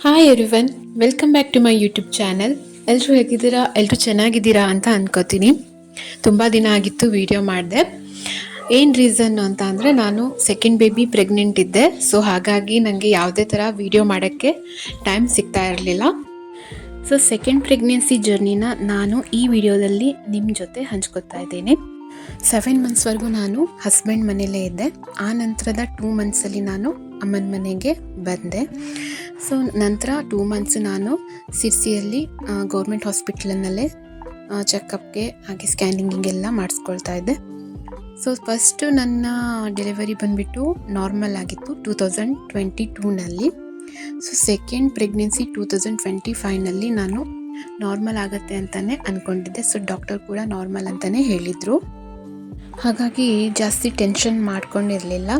Hi everyone welcome back to my YouTube channel ಎಲ್ಲರೂ ಹೇಗಿದ್ದೀರಾ? ಎಲ್ಲರೂ ಚೆನ್ನಾಗಿದ್ದೀರಾ ಅಂತ ಅನ್ಕೋತೀನಿ. ತುಂಬ ದಿನ ಆಗಿತ್ತು ವಿಡಿಯೋ ಮಾಡಿದೆ. ಏನು ರೀಸನ್ ಅಂತ ಅಂದರೆ ನಾನು ಸೆಕೆಂಡ್ ಬೇಬಿ ಪ್ರೆಗ್ನೆಂಟ್ ಇದ್ದೆ. ಸೊ ಹಾಗಾಗಿ ನನಗೆ ಯಾವುದೇ ಥರ ವಿಡಿಯೋ ಮಾಡೋಕ್ಕೆ ಟೈಮ್ ಸಿಗ್ತಾ ಇರಲಿಲ್ಲ. ಸೊ ಸೆಕೆಂಡ್ ಪ್ರೆಗ್ನೆನ್ಸಿ ಜರ್ನಿನ ನಾನು ಈ ವಿಡಿಯೋದಲ್ಲಿ ನಿಮ್ಮ ಜೊತೆ ಹಂಚ್ಕೊತಾ ಇದ್ದೇನೆ. ಸೆವೆನ್ ಮಂತ್ಸ್ವರೆಗೂ ನಾನು ಹಸ್ಬೆಂಡ್ ಮನೆಯಲ್ಲೇ ಇದ್ದೆ. ಆ ನಂತರದ ಟೂ ಮಂತ್ಸಲ್ಲಿ ನಾನು ಅಮ್ಮನ ಮನೆಗೆ ಬಂದೆ. ಸೊ ನಂತರ ಟೂ ಮಂತ್ಸ್ ನಾನು ಸಿರ್ಸಿಯಲ್ಲಿ ಗೌರ್ಮೆಂಟ್ ಹಾಸ್ಪಿಟ್ಲಿನಲ್ಲೇ ಚೆಕಪ್ಗೆ ಹಾಗೆ ಸ್ಕ್ಯಾನಿಂಗಿಗೆಲ್ಲ ಮಾಡಿಸ್ಕೊಳ್ತಾ ಇದ್ದೆ. ಸೊ ಫಸ್ಟು ನನ್ನ ಡೆಲಿವರಿ ಬಂದುಬಿಟ್ಟು ನಾರ್ಮಲ್ ಆಗಿತ್ತು two thousand twenty ಟೂನಲ್ಲಿ so second pregnancy two thousand twenty ಫೈವ್ನಲ್ಲಿ ನಾನು ನಾರ್ಮಲ್ ಆಗುತ್ತೆ ಅಂತಲೇ ಅಂದ್ಕೊಂಡಿದ್ದೆ ಸೊ ಡಾಕ್ಟರ್ ಕೂಡ ನಾರ್ಮಲ್ ಅಂತಲೇ ಹೇಳಿದರು. ಹಾಗಾಗಿ ಜಾಸ್ತಿ ಟೆನ್ಷನ್ ಮಾಡ್ಕೊಂಡಿರಲಿಲ್ಲ.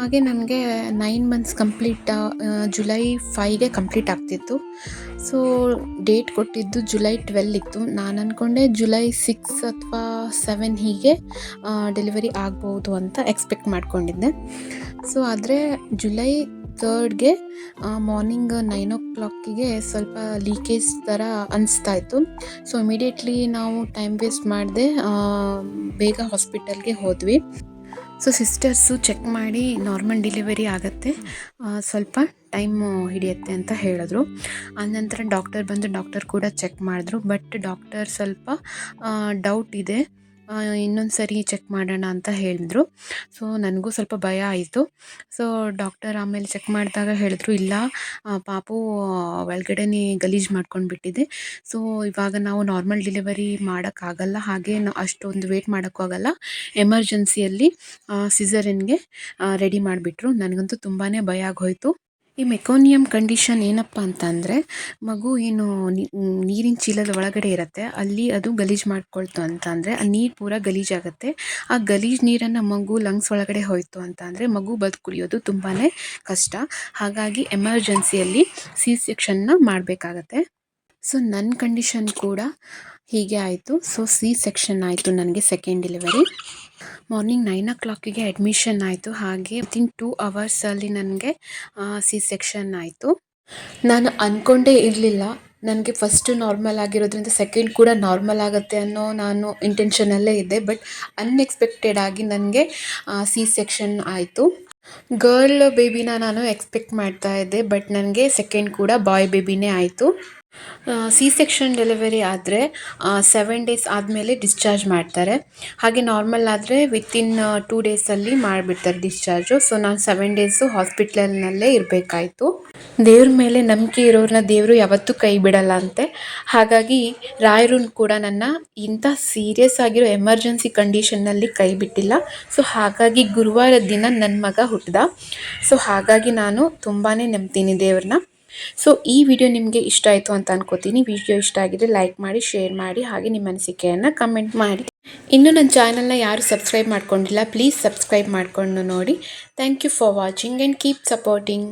ಹಾಗೆ ನನಗೆ ನೈನ್ ಮಂತ್ಸ್ ಕಂಪ್ಲೀಟ್ ಜುಲೈ ಫೈವ್ಗೆ ಕಂಪ್ಲೀಟ್ ಆಗ್ತಿತ್ತು. ಸೊ ಡೇಟ್ ಕೊಟ್ಟಿದ್ದು ಜುಲೈ ಟ್ವೆಲ್ ಇತ್ತು. ನಾನು ಅಂದ್ಕೊಂಡೆ ಜುಲೈ ಸಿಕ್ಸ್ ಅಥವಾ ಸೆವೆನ್ ಹೀಗೆ ಡೆಲಿವರಿ ಆಗ್ಬೋದು ಅಂತ ಎಕ್ಸ್ಪೆಕ್ಟ್ ಮಾಡ್ಕೊಂಡಿದ್ದೆ. ಸೊ ಆದರೆ ಜುಲೈ ತರ್ಡ್ಗೆ ಮಾರ್ನಿಂಗ್ ನೈನ್ ಓ ಕ್ಲಾಕಿಗೆ ಸ್ವಲ್ಪ ಲೀಕೇಜ್ ಥರ ಅನಿಸ್ತಾ ಇತ್ತು. ಸೊ ಇಮಿಡಿಯೇಟ್ಲಿ ನಾವು ಟೈಮ್ ವೇಸ್ಟ್ ಮಾಡದೆ ಬೇಗ ಹಾಸ್ಪಿಟಲ್ಗೆ ಹೋದ್ವಿ. ಸೊ ಸಿಸ್ಟರ್ಸು ಚೆಕ್ ಮಾಡಿ ನಾರ್ಮಲ್ ಡೆಲಿವರಿ ಆಗುತ್ತೆ. ಸ್ವಲ್ಪ ಟೈಮು ಹಿಡಿಯುತ್ತೆ ಅಂತ ಹೇಳಿದ್ರು. ಆನಂತರ ಡಾಕ್ಟರ್ ಬಂದು ಡಾಕ್ಟರ್ ಕೂಡ ಚೆಕ್ ಮಾಡಿದ್ರು. ಬಟ್ ಡಾಕ್ಟರ್ ಸ್ವಲ್ಪ ಡೌಟ್ ಇದೆ. ಇನ್ನೊಂದು ಸರಿ ಚೆಕ್ ಮಾಡೋಣ ಅಂತ ಹೇಳಿದ್ರು. ಸೊ ನನಗೂ ಸ್ವಲ್ಪ ಭಯ ಆಯಿತು. ಸೊ ಡಾಕ್ಟರ್ ಆಮೇಲೆ ಚೆಕ್ ಮಾಡಿದಾಗ ಹೇಳಿದ್ರು, ಇಲ್ಲ ಪಾಪು ಒಳಗಡೆನೇ ಗಲೀಜು ಮಾಡ್ಕೊಂಡು ಬಿಟ್ಟಿದೆ. ಸೊ ಇವಾಗ ನಾವು ನಾರ್ಮಲ್ ಡೆಲಿವರಿ ಮಾಡೋಕ್ಕಾಗಲ್ಲ ಹಾಗೆ ಅಷ್ಟೊಂದು ವೇಟ್ ಮಾಡೋಕ್ಕೂ ಆಗಲ್ಲ. ಎಮರ್ಜೆನ್ಸಿಯಲ್ಲಿ ಸಿಸರಿನ್ಗೆ ರೆಡಿ ಮಾಡಿಬಿಟ್ರು. ನನಗಂತೂ ತುಂಬಾ ಭಯ ಆಗೋಯ್ತು. ಈ ಮೆಕೋನಿಯಂ ಕಂಡೀಷನ್ ಏನಪ್ಪ ಅಂತಂದರೆ, ಮಗು ಏನು ನೀರಿನ ಚೀಲದ ಒಳಗಡೆ ಇರುತ್ತೆ, ಅಲ್ಲಿ ಅದು ಗಲೀಜು ಮಾಡ್ಕೊಳ್ತು ಅಂತ ಅಂದರೆ ಆ ನೀರು ಪೂರ ಗಲೀಜಾಗುತ್ತೆ ಆ ಗಲೀಜು ನೀರನ್ನು ಮಗು ಲಂಗ್ಸ್ ಒಳಗಡೆ ಹೋಯಿತು ಅಂತ ಅಂದರೆ ಮಗು ಬದುಕುಳಿಯೋದು ತುಂಬಾ ಕಷ್ಟ. ಹಾಗಾಗಿ ಎಮರ್ಜೆನ್ಸಿಯಲ್ಲಿ ಸಿ ಸೆಕ್ಷನ್ನ ಮಾಡಬೇಕಾಗತ್ತೆ. ಸೊ ನನ್ನ ಕಂಡೀಷನ್ ಕೂಡ ಹೀಗೆ ಆಯಿತು. ಸೊ ಸಿ ಸೆಕ್ಷನ್ ಆಯಿತು ನನಗೆ ಸೆಕೆಂಡ್ ಡೆಲಿವರಿ ಮಾರ್ನಿಂಗ್ ನೈನ್ ಓ ಕ್ಲಾಕಿಗೆ ಅಡ್ಮಿಷನ್ ಆಯಿತು. ಹಾಗೆ ವಿತಿನ್ ಟೂ ಅವರ್ಸಲ್ಲಿ ನನಗೆ ಸಿ ಸೆಕ್ಷನ್ ಆಯಿತು. ನಾನು ಅಂದ್ಕೊಂಡೇ ಇರಲಿಲ್ಲ. ನನಗೆ ಫಸ್ಟು ನಾರ್ಮಲ್ ಆಗಿರೋದ್ರಿಂದ ಸೆಕೆಂಡ್ ಕೂಡ ನಾರ್ಮಲ್ ಆಗುತ್ತೆ ಅನ್ನೋ ನಾನು ಇಂಟೆನ್ಷನಲ್ಲೇ ಇದ್ದೆ. ಬಟ್ ಅನ್ಎಕ್ಸ್ಪೆಕ್ಟೆಡ್ ಆಗಿ ನನಗೆ ಸಿ ಸೆಕ್ಷನ್ ಆಯಿತು. ಗರ್ಲ್ ಬೇಬಿನ ನಾನು ಎಕ್ಸ್ಪೆಕ್ಟ್ ಮಾಡ್ತಾ ಇದ್ದೆ. ಬಟ್ ನನಗೆ ಸೆಕೆಂಡ್ ಕೂಡ ಬಾಯ್ ಬೇಬಿನೇ ಆಯಿತು. ಸಿ ಸೆಕ್ಷನ್ ಡೆಲಿವರಿ ಆದರೆ ಸೆವೆನ್ ಡೇಸ್ ಆದಮೇಲೆ ಡಿಸ್ಚಾರ್ಜ್ ಮಾಡ್ತಾರೆ. ಹಾಗೆ ನಾರ್ಮಲ್ ಆದರೆ ವಿತಿನ್ ಟೂ ಡೇಸಲ್ಲಿ ಮಾಡಿಬಿಡ್ತಾರೆ ಡಿಸ್ಚಾರ್ಜು ಸೊ ನಾನು ಸೆವೆನ್ ಡೇಸು ಹಾಸ್ಪಿಟ್ಲಲ್ನಲ್ಲೇ ಇರಬೇಕಾಯಿತು. ದೇವ್ರ ಮೇಲೆ ನಂಬಿಕೆ ಇರೋರನ್ನ ದೇವರು ಯಾವತ್ತೂ ಕೈ ಬಿಡಲ್ಲ ಅಂತೆ. ಹಾಗಾಗಿ ರಾಯರು ಕೂಡ ನನ್ನ ಇಂಥ ಸೀರಿಯಸ್ ಆಗಿರೋ ಎಮರ್ಜೆನ್ಸಿ ಕಂಡೀಷನ್ನಲ್ಲಿ ಕೈ ಬಿಟ್ಟಿಲ್ಲ. ಸೊ ಹಾಗಾಗಿ ಗುರುವಾರ ದಿನ ನನ್ನ ಮಗ ಹುಟ್ಟಿದ ಸೊ ಹಾಗಾಗಿ ನಾನು ತುಂಬಾ ನಂಬ್ತೀನಿ ದೇವ್ರನ್ನ. ಸೊ ಈ ವಿಡಿಯೋ ನಿಮಗೆ ಇಷ್ಟ ಆಯಿತು ಅಂತ ಅನ್ಕೋತೀನಿ. ವಿಡಿಯೋ ಇಷ್ಟ ಆಗಿದ್ರೆ ಲೈಕ್ ಮಾಡಿ ಶೇರ್ ಮಾಡಿ, ಹಾಗೆ ನಿಮ್ಮ ಅನಿಸಿಕೆಯನ್ನು ಕಮೆಂಟ್ ಮಾಡಿ. ಇನ್ನು ನನ್ನ ಚಾನಲ್ನ ಯಾರು ಸಬ್ಸ್ಕ್ರೈಬ್ ಮಾಡ್ಕೊಂಡಿಲ್ಲ ಪ್ಲೀಸ್ ಸಬ್ಸ್ಕ್ರೈಬ್ ಮಾಡಿಕೊಂಡು ನೋಡಿ. Thank you for watching and keep supporting